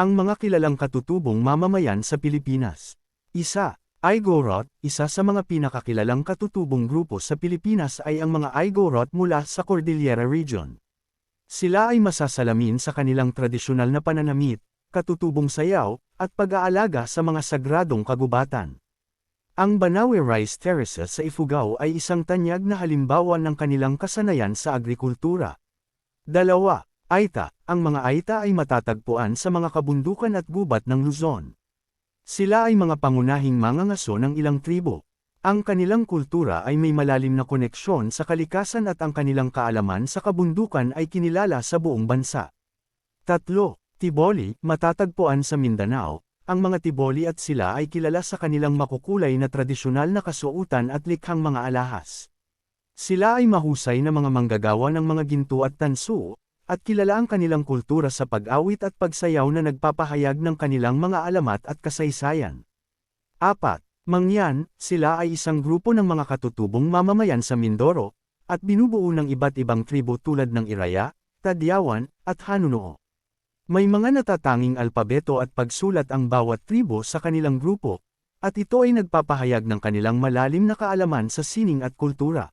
Ang mga kilalang katutubong mamamayan sa Pilipinas. Isa, Igorot, isa sa mga pinakakilalang katutubong grupo sa Pilipinas ay ang mga Igorot mula sa Cordillera Region. Sila ay masasalamin sa kanilang tradisyonal na pananamit, katutubong sayaw, at pag-aalaga sa mga sagradong kagubatan. Ang Banawe Rice Terraces sa Ifugao ay isang tanyag na halimbawa ng kanilang kasanayan sa agrikultura. Dalawa, Aita, ang mga Aita ay matatagpuan sa mga kabundukan at gubat ng Luzon. Sila ay mga pangunahing mangangaso ng ilang tribo. Ang kanilang kultura ay may malalim na koneksyon sa kalikasan at ang kanilang kaalaman sa kabundukan ay kinilala sa buong bansa. Tatlo, Tiboli, matatagpuan sa Mindanao, ang mga Tiboli at sila ay kilala sa kanilang makukulay na tradisyonal na kasuotan at likhang mga alahas. Sila ay mahusay na mga manggagawa ng mga ginto at tanso, at kilala ang kanilang kultura sa pag-awit at pagsayaw na nagpapahayag ng kanilang mga alamat at kasaysayan. Apat, Mangyan, sila ay isang grupo ng mga katutubong mamamayan sa Mindoro, at binubuo ng iba't ibang tribo tulad ng Iraya, Tadyawan, at Hanuno. May mga natatanging alpabeto at pagsulat ang bawat tribo sa kanilang grupo, at ito ay nagpapahayag ng kanilang malalim na kaalaman sa sining at kultura.